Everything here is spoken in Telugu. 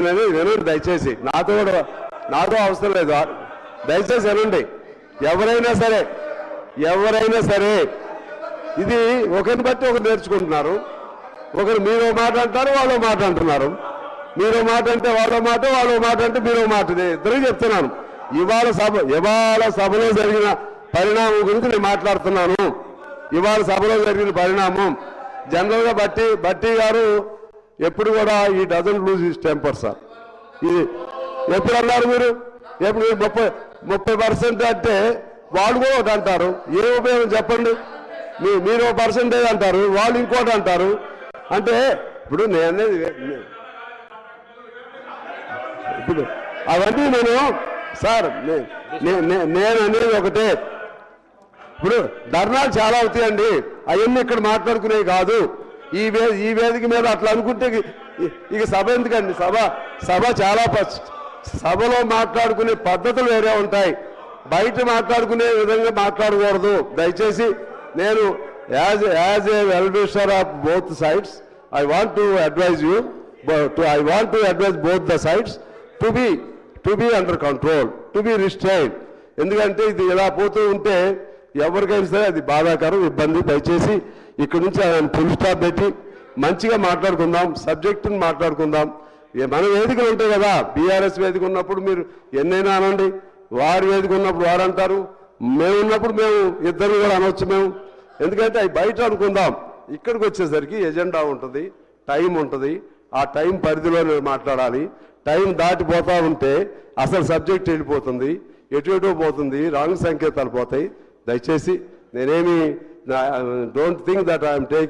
అనేది వినండి దయచేసి. నాతో కూడా నాతో అవసరం లేదు. దయచేసి వినండి. ఎవరైనా సరే ఎవరైనా సరే ఇది ఒకరిని బట్టి ఒకరు నేర్చుకుంటున్నారు. ఒకరు మీరు మాట అంటారు వాళ్ళు మాట అంటున్నారు. మీరు మాట అంటే వాళ్ళ మాట వాళ్ళు మాట అంటే మీరు మాటది మాట ఇద్దరు చెప్తున్నాను. ఇవాళ సభ ఇవాళ సభలో జరిగిన పరిణామం గురించి నేను మాట్లాడుతున్నాను. ఇవాళ సభలో జరిగిన పరిణామం. జనరల్గా బట్టి బట్టి గారు ఎప్పుడు కూడా ఈ doesn't lose his temper sir ఇది ఎప్పుడు అన్నారు మీరు? ఎప్పుడు ముప్పై ముప్పై పర్సెంట్ అంటే వాళ్ళు కూడా ఒకటి అంటారు. ఏ ఉపయోగం చెప్పండి? మీ మీరు ఒక పర్సెంటేజ్ అంటారు వాళ్ళు ఇంకోటి అంటారు. అంటే ఇప్పుడు నేను ఇప్పుడు అవన్నీ నేను సార్ నేను అనేది ఒకటే. ఇప్పుడు ధర్నాలు చాలా అవుతాయండి. అవన్నీ ఇక్కడ మాట్లాడుకునేవి కాదు. ఈ వే ఈ వేదిక మీద అట్లా అనుకుంటే ఇక- సభ ఎందుకండి? సభ సభ చాలా సభలో మాట్లాడుకునే పద్ధతులు వేరే ఉంటాయి. బయట మాట్లాడుకునే విధంగా మాట్లాడకూడదు. దయచేసి నేను as as a well wisher of both sides I want to advise you I want to advise both the sides to be to be under control to be restrain ఎందుకంటే ఇది ఇలా పోతూ ఉంటే ఎవరికైనా సరే అది బాధాకరం ఇబ్బంది. దయచేసి ఇక్కడి నుంచి ఆయన ఫుల్ స్టాప్ పెట్టి మంచిగా మాట్లాడుకుందాం సబ్జెక్టుని మాట్లాడుకుందాం. మన వేదికలు ఉంటాయి కదా బీఆర్ఎస్ వేదిక ఉన్నప్పుడు మీరు ఎన్నైనా అనండి. వారి వేదిక ఉన్నప్పుడు వారు అంటారు. మేము ఉన్నప్పుడు మేము ఇద్దరు కూడా అనవచ్చు మేము. ఎందుకంటే అవి బయట అనుకుందాం. ఇక్కడికి వచ్చేసరికి ఎజెండా ఉంటుంది టైం ఉంటుంది. ఆ టైం పరిధిలోనే మాట్లాడాలి. టైం దాటిపోతూ ఉంటే అసలు సబ్జెక్ట్ వెళ్ళిపోతుంది ఎటు ఎటో పోతుంది రాంగ్ సంకేతాలు పోతాయి. దయచేసి నేనేమి I don't think that I am taking